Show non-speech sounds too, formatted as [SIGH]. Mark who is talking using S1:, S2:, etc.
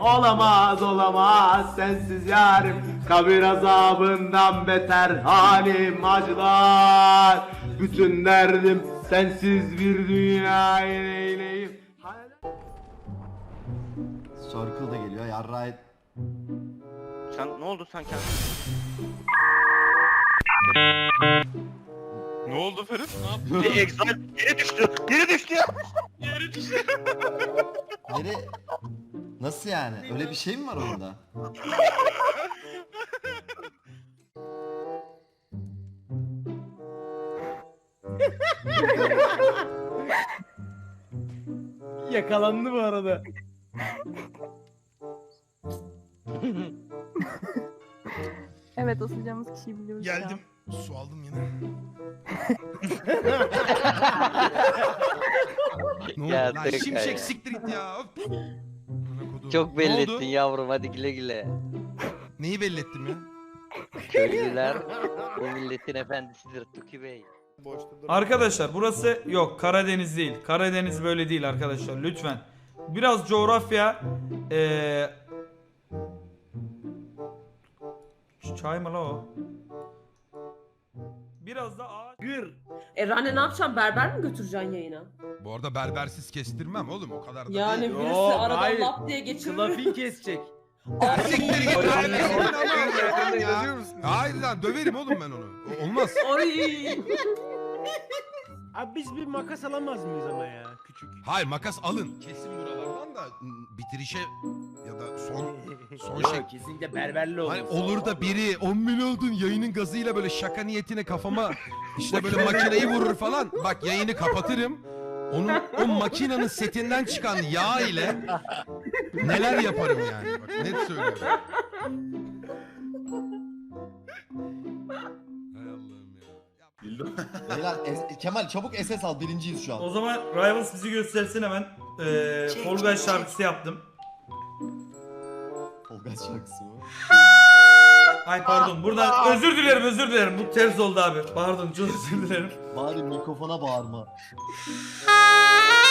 S1: Olamaz olamaz sensiz yarim Kabir azabından beter halim acılar Bütün derdim sensiz bir dünya neyleyim
S2: Circle da geliyor yarra et.
S3: Sen ne oldu sen kendin?
S4: Ne oldu Ferit?
S3: Bir [LAUGHS] egzal yere düştü. Yere düştü ya.
S2: Nere? [LAUGHS] Nasıl yani? Öyle bir şey mi var orada?
S5: Yakalandı bu arada.
S6: Evet asacağımız kişiyi biliyoruz an.
S4: Geldim. Su aldım yine. [LAUGHS] ne oldu
S7: Ya
S4: lan?
S7: tek
S4: Şimşek siktir git ya.
S7: Çok belli ettin yavrum hadi güle güle.
S4: Neyi belli ettim ya?
S7: Köylüler bu milletin efendisidir Tuki Bey.
S8: Arkadaşlar burası yok Karadeniz değil. Karadeniz böyle değil arkadaşlar lütfen. Biraz coğrafya eee Çay mı la o? Biraz da ağaç.
S5: Gır.
S9: E Rane ne yapacaksın? Berber mi götüreceksin yayına?
S4: Bu arada berbersiz kestirmem oğlum o kadar da
S9: Yani
S4: değil.
S9: birisi
S5: Yok,
S9: aradan
S5: hayır.
S9: lap diye geçirir.
S5: Klafin kesecek.
S4: Siktir git lan. ya. Hayır lan döverim oğlum ben onu. O- Olmaz.
S9: Ay.
S5: Abi biz bir makas alamaz mıyız ama ya küçük?
S4: Hayır makas alın. Kesin buralardan da m, bitirişe ya da son son şey.
S5: Yok kesinlikle berberli olur.
S4: Hani olur da biri 10 milyon oldun yayının gazıyla böyle şaka niyetine kafama işte böyle [LAUGHS] makineyi vurur falan. Bak yayını kapatırım. Onun o makinenin setinden çıkan yağ ile neler yaparım yani. Bak net söylüyorum. Hay Allah'ım ya.
S2: Beyler es- Kemal çabuk SS al birinciyiz şu
S8: O
S2: an.
S8: zaman Rivals bizi göstersin hemen. Eee Fall Guys şarkısı yaptım.
S2: Tolgaz şarkısı mı?
S8: Ay pardon burada özür dilerim özür dilerim bu ters oldu abi. Pardon çok özür dilerim.
S2: Bari mikrofona bağırma. [LAUGHS]